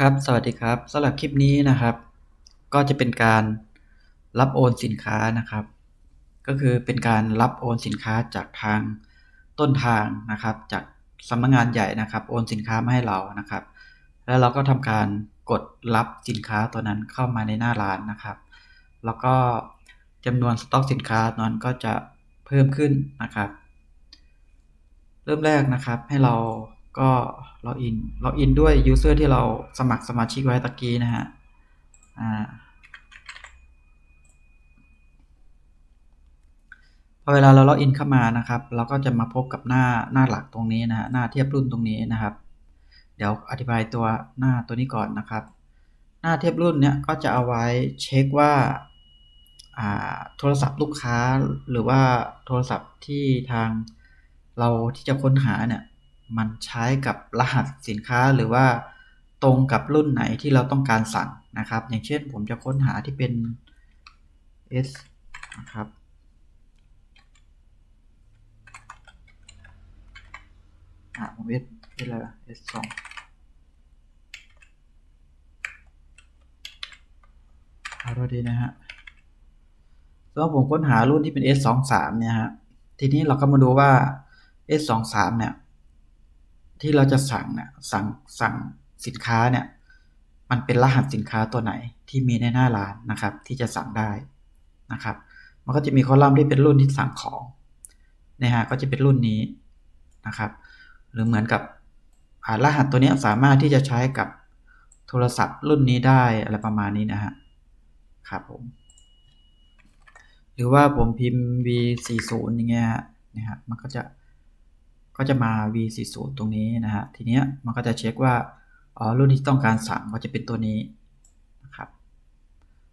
ครับ สวัสดีครับสำหรับคลิปนี้นะครับ ก็จะเป็นการรับโอนสินค้านะครับ ก็คือเป็นการรับโอนสินค้าจากทางต้นทางนะครับ จากสำนักงงานใหญ่นะครับ โอนสินค้ามาให้เรานะครับ แล้วเราก็ทำการกดรับสินค้าตัวนั้นเข้ามาในหน้าร้านนะครับ แล้วก็จำนวนสต็อกสินค้านั้นก็จะเพิ่มขึ้นนะครับ เริ่มแรกนะครับให้เรา ก็ล็อกอินล็อกอินด้วย user ที่เราสมัครสมาชิกไว้ตะกี้นะฮะอ่าพอเวลาเราล็อกอินเข้ามานะครับ เราก็จะมาพบกับหน้าหน้าหลักตรงนี้นะฮะหน้าเทียบรุ่นตรงนี้นะครับ เดี๋ยวอธิบายตัวหน้าตัวนี้ก่อนนะครับ หน้าเทียบรุ่นเนี้ยก็จะเอาไว้เช็คว่าโทรศัพท์ลูกค้าหรือว่าโทรศัพท์ที่ทางเราที่จะค้นหาเนี่ย มันใช้กับรหัสสินค้าหรือว่าตรงกับรุ่นไหนที่เราต้องการสั่งนะครับ อย่างเช่นผมจะค้นหาที่เป็น S นะครับอ่าผมเป็นอะไร S สองเอาดีนะฮะสมมติผมค้นหารุ่นที่เป็น S สองสามเนี่ยฮะ ทีนี้เราก็มาดูว่า S สองสามเนี่ย ที่เราจะสั่งเนี่ยสั่งสั่งสินค้าเนี่ยมันเป็นรหัสสินค้าตัวไหนที่มีในหน้าร้านนะครับ ที่จะสั่งได้นะครับ มันก็จะมีคอลัมน์ที่เป็นรุ่นที่สั่งของนะฮะก็จะเป็นรุ่นนี้นะครับ หรือเหมือนกับรหัสตัวนี้สามารถที่จะใช้กับโทรศัพท์รุ่นนี้ได้อะไรประมาณนี้นะฮะครับผมหรือว่าผมพิมพ์ v40 อย่างเงี้ยนะฮะมันก็จะ ก็จะมา v40 ตรงนี้นะฮะ ทีเนี้ยมันก็จะเช็คว่าอ๋อรุ่นที่ต้องการสั่งก็จะเป็นตัวนี้นะครับ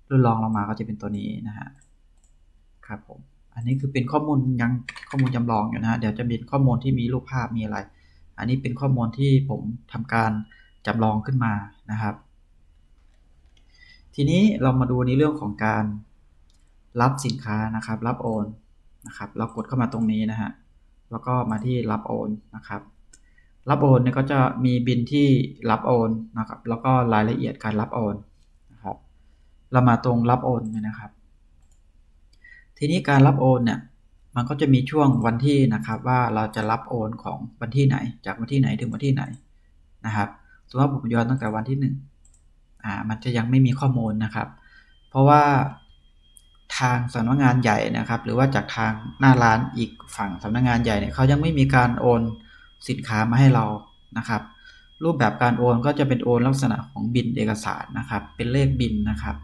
รุ่นรองลงมาก็จะเป็นตัวนี้นะฮะ ครับผม อันนี้คือเป็นข้อมูลยังข้อมูลจำลองอยู่นะฮะ เดี๋ยวจะมีข้อมูลที่มีรูปภาพมีอะไร อันนี้เป็นข้อมูลที่ผมทำการจำลองขึ้นมานะครับ ทีนี้เรามาดูในเรื่องของการรับสินค้านะครับ รับโอนนะครับ เรากดเข้ามาตรงนี้นะฮะ แล้วก็มาที่รับโอนนะครับ รับโอนเนี่ยก็จะมีบินที่รับโอนนะครับ แล้วก็รายละเอียดการรับโอนนะครับ เรามาตรงรับโอนเนี่ยนะครับ ทีนี้การรับโอนเนี่ยมันก็จะมีช่วงวันที่นะครับว่าเราจะรับโอนของวันที่ไหน จากวันที่ไหนถึงวันที่ไหนนะครับสมมติว่าผมย้อนตั้งแต่วันที่1อ่ามันจะยังไม่มีข้อมูลนะครับ เพราะว่า ทางสำนักงานใหญ่นะครับ หรือว่าจากทางหน้าร้านอีกฝั่งสำนักงานใหญ่เนี่ยเขายังไม่มีการโอนสินค้ามาให้เรานะครับ รูปแบบการโอนก็จะเป็นโอนลักษณะของบินเอกสารนะครับ เป็นเลขบินนะครับ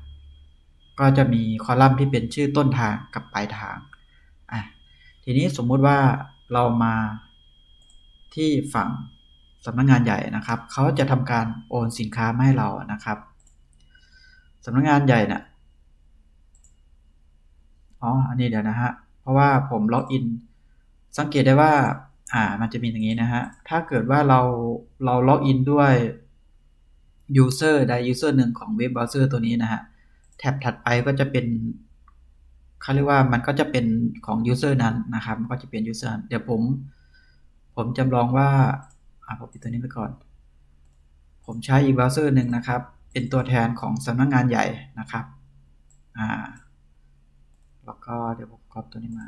ก็จะมีคอลัมน์ที่เป็นชื่อต้นทางกับปลายทางอะทีนี้สมมุติว่าเรามาที่ฝั่งสำนักงานใหญ่นะครับเขาจะทำการโอนสินค้ามาให้เรานะครับสำนักงานใหญ่เนี่ย อ๋อ อันนี้เดี๋ยวนะฮะ เพราะว่าผมล็อกอิน สังเกตได้ว่า อ่า มันจะมีอย่างนี้นะฮะ ถ้าเกิดว่าเรา เราล็อกอินด้วย user ใด user หนึ่งของเว็บเบราว์เซอร์ตัวนี้นะฮะ แท็บถัดไปก็จะเป็นเขาเรียกว่ามันก็จะเป็นของ user นั้นนะครับก็จะเป็น user เดี๋ยวผม ผมจำลองว่า อ่า ผมปิดตัวนี้ไปก่อน ผมใช้อีกเบราว์เซอร์หนึ่งนะครับ เป็นตัวแทนของสำนักงงานใหญ่นะครับ อ่า แล้วก็เดี๋ยวผมก๊อปตัวนี้มา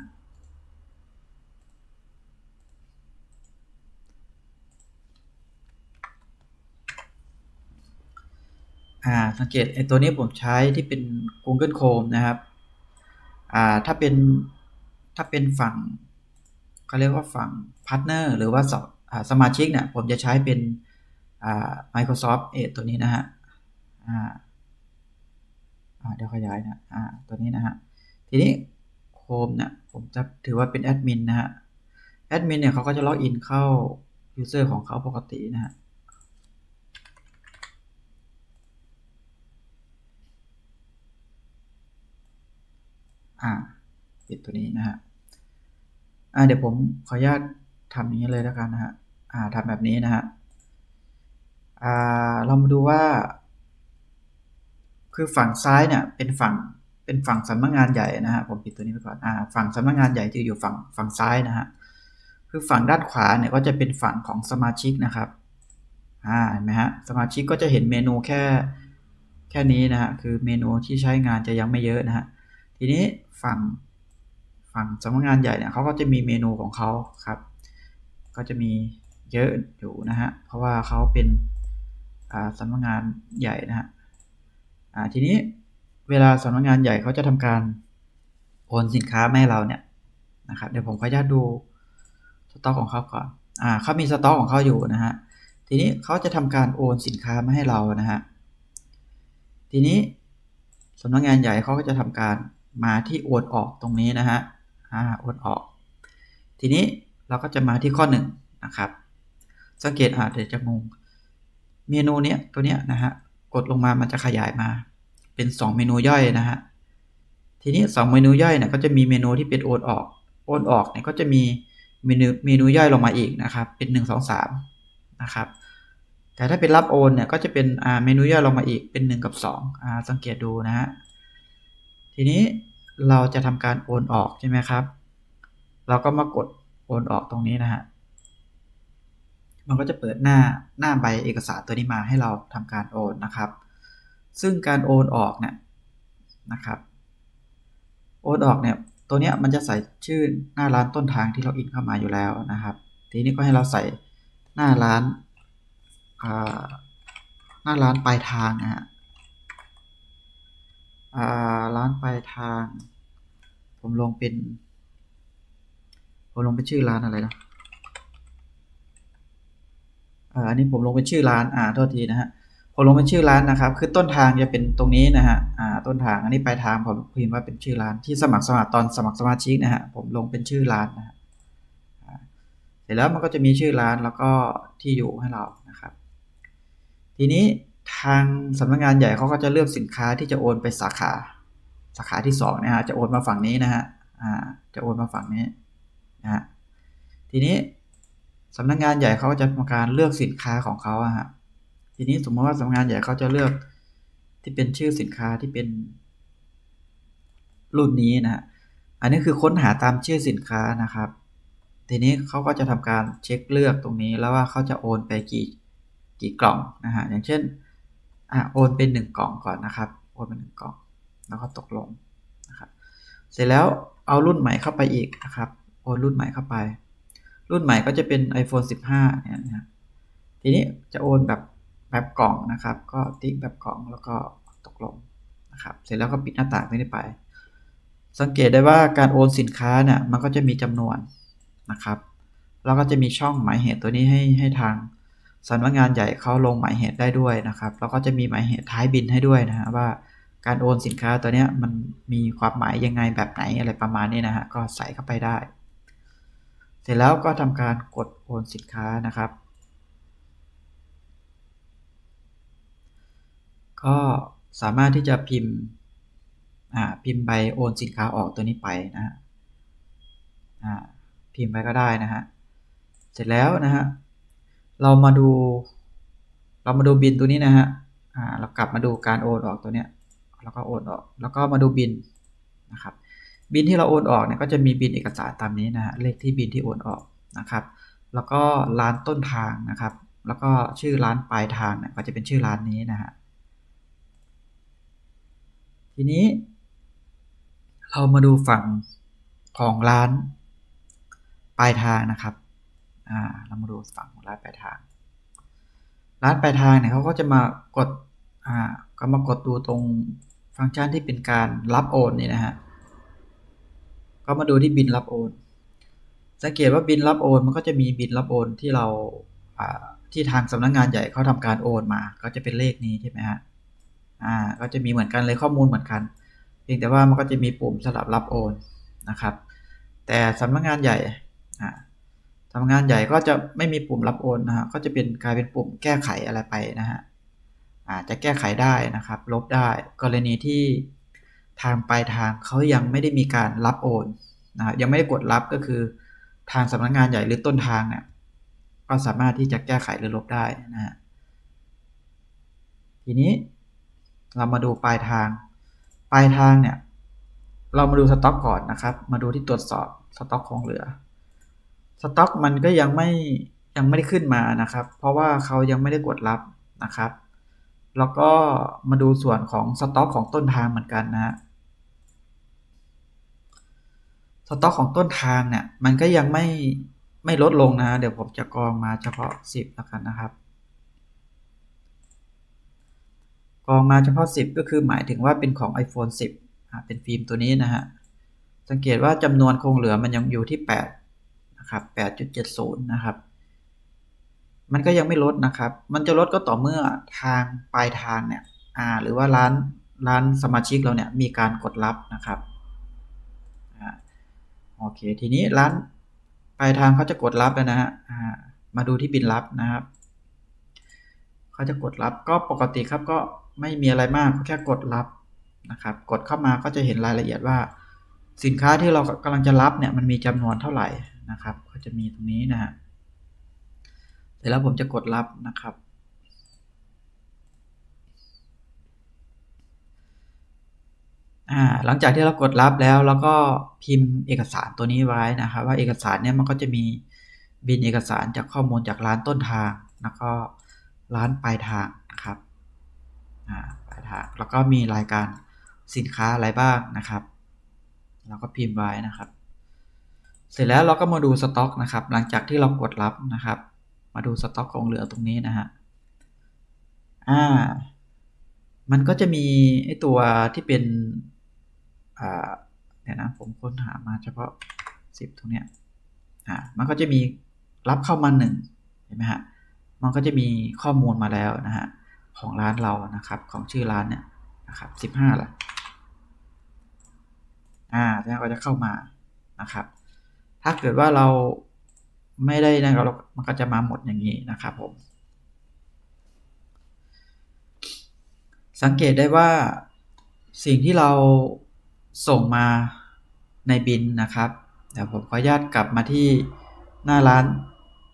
อ่าสังเกตไอตัวนี้ผมใช้ที่เป็น Google Chrome นะครับอ่าถ้าเป็นถ้าเป็นฝั่งเขาเรียกว่าฝั่งพาร์ทเนอร์หรือว่าสมาชิกเนี่ยผมจะใช้เป็นอ่า Microsoft Edge ตัวนี้นะฮะอ่าอ่าเดี๋ยวขยายนะอ่าตัวนี้นะฮะ ทีนี้โฮมเนี่ยผมจะถือว่าเป็นแอดมินนะฮะแอดมินเนี่ยเขาก็จะล็อกอินเข้ายูเซอร์ของเขาปกตินะฮะอ่าปิดตัวนี้นะฮะอ่าเดี๋ยวผมขออนุญาตทำอย่างนี้เลยแล้วกันนะฮะอ่าทำแบบนี้นะฮะอ่าเรามาดูว่า คือฝั่งซ้ายเนี่ยเป็นฝั่ง เป็นฝั่งสำนักงงานใหญ่นะฮะผมปิดตัวนี้ไปก่อนอ่าฝั่งสำนักงงานใหญ่จะอยู่ฝั่งฝั่งซ้ายนะฮะคือฝั่งด้านขวาเนี่ยก็จะเป็นฝั่งของสมาชิกนะครับอ่าเห็นไหมฮะสมาชิกก็จะเห็นเมนูแค่แค่นี้นะฮะคือเมนูที่ใช้งานจะยังไม่เยอะนะฮะทีนี้ฝั่งฝั่งสำนักงานใหญ่เนี่ยเขาก็จะมีเมนูของเขาครับ ก็จะมีเยอะอยู่นะฮะเพราะว่าเขาเป็นสำนักงานใหญ่นะฮะทีนี้ เวลาสำนักงานใหญ่เขาจะทำการโอนสินค้ามาให้เราเนี่ยนะครับเดี๋ยวผมขออนุญาตดูสต็อกของเขาก่อนอ่าเขามีสต็อกของเขาอยู่นะฮะทีนี้เขาจะทำการโอนสินค้ามาให้เรานะฮะทีนี้สำนักงานใหญ่เขาก็จะทำการมาที่โอนออกตรงนี้นะฮะอ่าโอนออก ทีนี้เราก็จะมาที่ข้อ1นะครับ สังเกตอาจจะงงเมนูเนี้ยตัวเนี้ยนะฮะกดลงมามันจะขยายมา เป็น 2 เมนูย่อยนะฮะ ทีนี้ 2 เมนูย่อยเนี่ยก็จะมีเมนูที่เป็นโอนออก โอนออกเนี่ยก็จะมีเมนูเมนูย่อยลงมาอีกนะครับ เป็น 1 2 3 นะครับ แต่ถ้าเป็นรับโอนเนี่ยก็จะเป็นอ่าเมนูย่อยลงมาอีกเป็น 1 กับ2อ่าสังเกตดูนะฮะ ทีนี้เราจะทำการโอนออกใช่ไหมครับ เราก็มากดโอนออกตรงนี้นะฮะมันก็จะเปิดหน้าหน้าใบเอกสารตัวนี้มาให้เราทำการโอนนะครับ ซึ่งการโอนออกเนี่ยนะครับ โอนออกเนี่ยตัวเนี้ยมันจะใส่ชื่อหน้าร้านต้นทางที่เราอินเข้ามาอยู่แล้วนะครับ ทีนี้ก็ให้เราใส่หน้าร้านหน้าร้านปลายทางนะฮะร้านปลายทาง ผมลงเป็น ผมลงเป็นชื่อร้านอะไรนะอันนี้ผมลงเป็นชื่อร้าน อ่าโทษทีนะฮะ ผมลงเป็นชื่อร้านนะครับ คือต้นทางจะเป็นตรงนี้นะฮะอ่าต้นทางอันนี้ปลายทางผมพิมพ์ว่าเป็นชื่อร้านที่สมัครสมัครตอนสมัครสมาชิกนะฮะผมลงเป็นชื่อร้านนะฮะเสร็จแล้วมันก็จะมีชื่อร้านแล้วก็ที่อยู่ให้เรานะครับ ทีนี้ทางสำนักงานใหญ่เขาก็จะเลือกสินค้าที่จะโอนไปสาขาสาขาที่2นะฮะจะโอนมาฝั่งนี้นะฮะอ่าจะโอนมาฝั่งนี้นะฮะทีนี้สำนักงงานใหญ่เขาก็จะทำการเลือกสินค้าของเขาอะฮะ ทีนี้สมมติว่าสำนักงานใหญ่เขาจะเลือกที่เป็นชื่อสินค้าที่เป็น รุ่นนี้นะฮะอันนี้คือค้นหาตามชื่อสินค้านะครับ ทีนี้เขาก็จะทำการเช็คเลือกตรงนี้แล้วว่าเขาจะโอนไปกี่กี่กล่องนะฮะ อย่างเช่น อะโอนเป็น1กล่องก่อนนะครับ โอนเป็นหนึ่งกล่อง แล้วก็ตกลงนะครับ เสร็จแล้วเอารุ่นใหม่เข้าไปอีกนะครับ โอนรุ่นใหม่เข้าไป รุ่นใหม่ก็จะเป็น iPhone 15เนี่ยนะทีนี้จะโอนแบบ แบบกล่องนะครับ ก็ติ๊กแบบกล่องแล้วก็ตกลงนะครับ เสร็จแล้วก็ปิดหน้าต่างนี้ไป สังเกตได้ว่าการโอนสินค้าเนี่ยมันก็จะมีจำนวนนะครับ แล้วก็จะมีช่องหมายเหตุตัวนี้ให้ให้ทางสำนักงานใหญ่เขาลงหมายเหตุได้ด้วยนะครับ แล้วก็จะมีหมายเหตุท้ายบินให้ด้วยนะฮะว่าการโอนสินค้าตัวนี้มันมีความหมายยังไงแบบไหนอะไรประมาณนี้นะฮะก็ใส่เข้าไปได้ เสร็จแล้วก็ทำการกดโอนสินค้านะครับ ก็สามารถที่จะพิมพ์พิมพ์ใบโอนสินค้าออกตัวนี้ไปนะฮะพิมพ์ไปก็ได้นะฮะ เสร็จแล้วนะฮะ เรามาดู เรามาดูบินตัวนี้นะฮะเรากลับมาดูการโอนออกตัวเนี้ย แล้วก็โอนออก แล้วก็มาดูบินนะครับ บินที่เราโอนออกเนี่ยก็จะมีบินเอกสารตามนี้นะฮะ เลขที่บินที่โอนออกนะครับ แล้วก็ร้านต้นทางนะครับ แล้วก็ชื่อร้านปลายทางเนี่ยก็จะเป็นชื่อร้านนี้นะฮะ ทีนี้ เรามาดูฝั่งของร้านปลายทางนะครับอ่าเรามาดูฝั่งของร้านปลายทาง ร้านปลายทางเนี่ยเขาก็จะมากดอ่าก็มากดดูตรงฟังก์ชันที่เป็นการรับโอนนี่นะฮะก็มาดูที่บินรับโอน สังเกตว่าบินรับโอนมันก็จะมีบินรับโอนที่เราที่ทางสำนักงงานใหญ่เขาทำการโอนมา ก็จะเป็นเลขนี้ใช่ไหมฮะ อ่าก็จะมีเหมือนกันเลยข้อมูลเหมือนกัน เพียงแต่ว่ามันก็จะมีปุ่มสำหรับรับโอนนะครับ แต่สำนักงงานใหญ่อ่าสำนักงานใหญ่ก็จะไม่มีปุ่มรับโอนนะฮะก็จะเป็นกลายเป็นปุ่มแก้ไขอะไรไปนะฮะอาจจะแก้ไขได้นะครับ ลบได้กรณีที่ทางปลายทางเขายังไม่ได้มีการรับโอนนะยังไม่ได้กดรับก็คือทางสำนักงงานใหญ่หรือต้นทางเนี่ยก็สามารถที่จะแก้ไขหรือลบได้นะฮะทีนี้ เรามาดูปลายทาง ปลายทางเนี่ย เรามาดูสต็อกก่อนนะครับ มาดูที่ตรวจสอบสต็อกของเหลือ สต็อกมันก็ยังไม่ยังไม่ได้ขึ้นมานะครับ เพราะว่าเขายังไม่ได้กดรับนะครับ แล้วก็มาดูส่วนของสต็อกของต้นทางเหมือนกันนะฮะสต็อกของต้นทางเนี่ย มันก็ยังไม่ไม่ลดลงนะ เดี๋ยวผมจะกรองมาเฉพาะ 10แล้วกันนะครับ กรองมาเฉพาะ 10 ก็คือหมายถึงว่าเป็นของ iPhone 10 เป็นฟิล์มตัวนี้นะฮะ สังเกตว่าจำนวนคงเหลือมันยังอยู่ที่8นะครับ8.70 นะครับ มันก็ยังไม่ลดนะครับ มันจะลดก็ต่อเมื่อทางปลายทางเนี่ยอ่าหรือว่าร้านร้านสมาชิกเราเนี่ยมีการกดรับนะครับโอเค ทีนี้ร้านปลายทางเขาจะกดรับแล้วนะฮะมาดูที่บินรับนะครับเขาจะกดรับก็ปกติครับก็ ไม่มีอะไรมากแค่กดรับนะครับ กดเข้ามาก็จะเห็นรายละเอียดว่า สินค้าที่เรากำลังจะรับเนี่ยมันมีจำนวนเท่าไหร่นะครับ ก็จะมีตรงนี้นะฮะเสร็จแล้วผมจะกดรับนะครับอ่าหลังจากที่เรากดรับแล้วเราก็พิมพ์เอกสารตัวนี้ไว้นะครับ ว่าเอกสารเนี่ยมันก็จะมีบินเอกสารจากข้อมูลจากร้านต้นทาง แล้วก็ร้านปลายทาง ปลายทางแล้วก็มีรายการสินค้าอะไรบ้างนะครับเราก็พิมพ์ไว้นะครับ เสร็จแล้วเราก็มาดูสต็อกนะครับ หลังจากที่เรากดรับนะครับ มาดูสต็อกของเหลือตรงนี้นะฮะอ่า มันก็จะมีไอตัวที่เป็นอ่าเนี่ยนะผมค้นหามาเฉพาะ 10 ตรงเนี้ยอ่ามันก็จะมีรับเข้ามาหนึ่งเห็นไหมฮะมันก็จะมีข้อมูลมาแล้วนะฮะ ของร้านเรานะครับ ของชื่อร้านเนี่ยนะครับสิบห้าละอ่าแล้วก็จะเข้ามานะครับ ถ้าเกิดว่าเราไม่ได้นะครับมันก็จะมาหมดอย่างนี้นะครับผม สังเกตได้ว่าสิ่งที่เราส่งมาในบินนะครับเดี๋ยวผมขออนุญาตกลับมาที่หน้าร้าน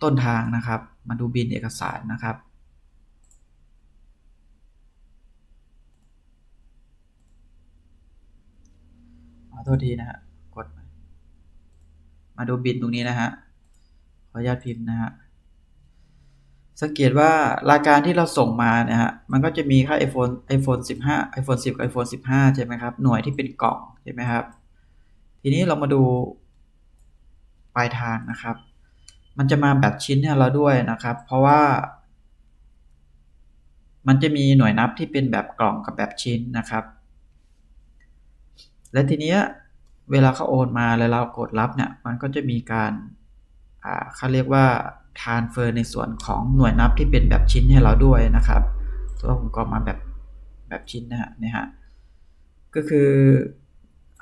ต้นทางนะครับ มาดูบินเอกสารนะครับขอ โทษทีนะฮะ กด มาดูบินตรงนี้นะฮะ ขออนุญาตพิมพ์นะฮะ สังเกตว่ารายการที่เราส่งมาเนี่ยฮะ มันก็จะมีค่า iPhone iPhone 15 iPhone 10กับ iPhone 15 ใช่ไหมครับ หน่วยที่เป็นกล่องใช่ไหมครับ ทีนี้เรามาดูปลายทางนะครับ มันจะมาแบบชิ้นเนี่ยเราด้วยนะครับ เพราะว่ามันจะมีหน่วยนับที่เป็นแบบกล่องกับแบบชิ้นนะครับ และทีนี้เวลาเขาโอนมาแล้วเรากดรับเนี่ย มันก็จะมีการเขาเรียกว่าทานเฟอร์ในส่วนของหน่วยนับที่เป็นแบบชิ้นให้เราด้วยนะครับ ตัวผมก็มาแบบแบบชิ้นนะฮะนี่ฮะ ก็คือ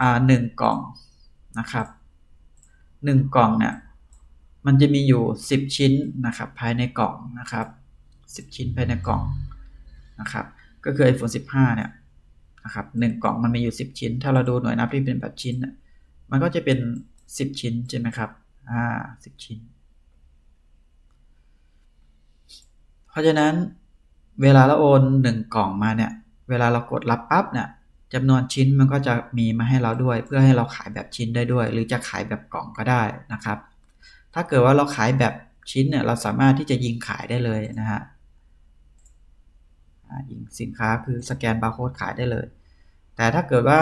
อ่าหนึ่งกล่องนะครับหนึ่งกล่องเนี่ยมันจะมีอยู่ 10 ชิ้นนะครับ ภายในกล่องนะครับ 10 ชิ้นภายในกล่องนะครับ ก็คือ iPhone 15 เนี่ย นะครับหนึ่งกล่องมันมีอยู่ 10 ชิ้น ถ้าเราดูหน่วยนับที่เป็นแบบชิ้น มันก็จะเป็น 10 ชิ้นใช่ไหมครับ อ่าสิชิ้น เพราะฉะนั้นเวลาเราโอนหนึ่งกล่องมาเนี่ย เวลาเรากดรับปั๊บเนี่ยจำนวนชิ้นมันก็จะมีมาให้เราด้วย เพื่อให้เราขายแบบชิ้นได้ด้วย หรือจะขายแบบกล่องก็ได้นะครับ ถ้าเกิดว่าเราขายแบบชิ้นเนี่ยเราสามารถที่จะยิงขายได้เลยนะฮะ ยิงสินค้าคือสแกนบาร์โค้ดขายได้เลย แต่ถ้าเกิดว่า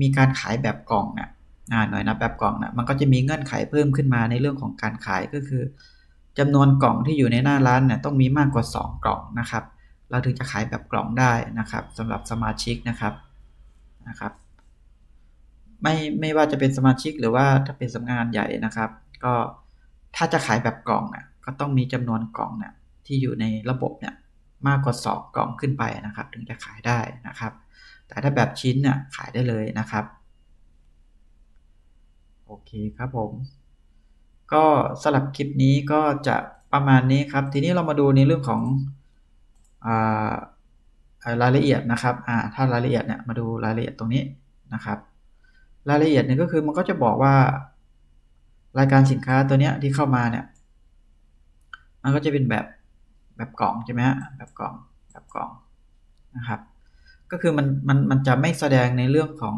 มีการขายแบบกล่องเนี่ยหน่อยนะแบบกล่องนะมันก็จะมีเงื่อนไขเพิ่มขึ้นมาในเรื่องของการขายก็คือจำนวนกล่องที่อยู่ในหน้าร้านเนี่ยต้องมีมากกว่า 2 กล่องนะครับ เราถึงจะขายแบบกล่องได้นะครับสำหรับสมาชิกนะครับนะครับ ไม่ไม่ว่าจะเป็นสมาชิกหรือว่าถ้าเป็นสำนักงานใหญ่นะครับ ก็ถ้าจะขายแบบกล่องเนี่ยก็ต้องมีจำนวนกล่องเนี่ยที่อยู่ในระบบเนี่ย มากกว่าสองกล่องขึ้นไปนะครับ ถึงจะขายได้นะครับ แต่ถ้าแบบชิ้นเนี่ยขายได้เลยนะครับ โอเคครับผม ก็สำหรับคลิปนี้ก็จะประมาณนี้ครับ ทีนี้เรามาดูในเรื่องของรายละเอียดนะครับถ้ารายละเอียดเนี่ยมาดูรายละเอียดตรงนี้นะครับ รายละเอียดเนี่ยก็คือมันก็จะบอกว่า รายการสินค้าตัวเนี้ยที่เข้ามาเนี่ย มันก็จะเป็นแบบ แบบกล่องใช่ไหมฮะแบบกล่องแบบกล่องนะครับ ก็คือมันมันมันจะไม่แสดงในเรื่องของ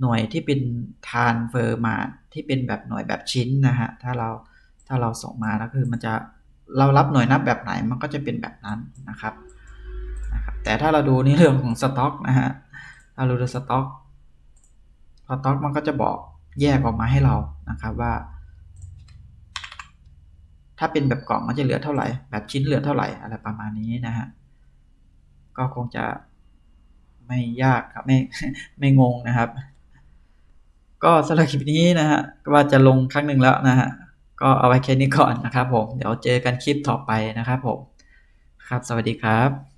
หน่วยที่เป็นทานเฟอร์มาที่เป็นแบบหน่วยแบบชิ้นนะฮะถ้าเราถ้าเราส่งมาแล้วคือมันจะเรารับหน่วยนับแบบไหนมันก็จะเป็นแบบนั้นนะครับนะครับ แต่ถ้าเราดูในเรื่องของสต็อกนะฮะถ้าเราดูสต็อกสต็อกมันก็จะบอกแยกออกมาให้เรานะครับว่า ถ้าเป็นแบบกล่องมันจะเหลือเท่าไหร่ แบบชิ้นเหลือเท่าไหร่อะไรประมาณนี้นะฮะ ก็คงจะไม่ยากครับไม่ไม่งงนะครับ ก็สำหรับคลิปนี้นะฮะก็ว่าจะลงครั้งหนึ่งแล้วนะฮะก็เอาไว้แค่นี้ก่อนนะครับผม เดี๋ยวเจอกันคลิปต่อไปนะครับผม ครับ สวัสดีครับ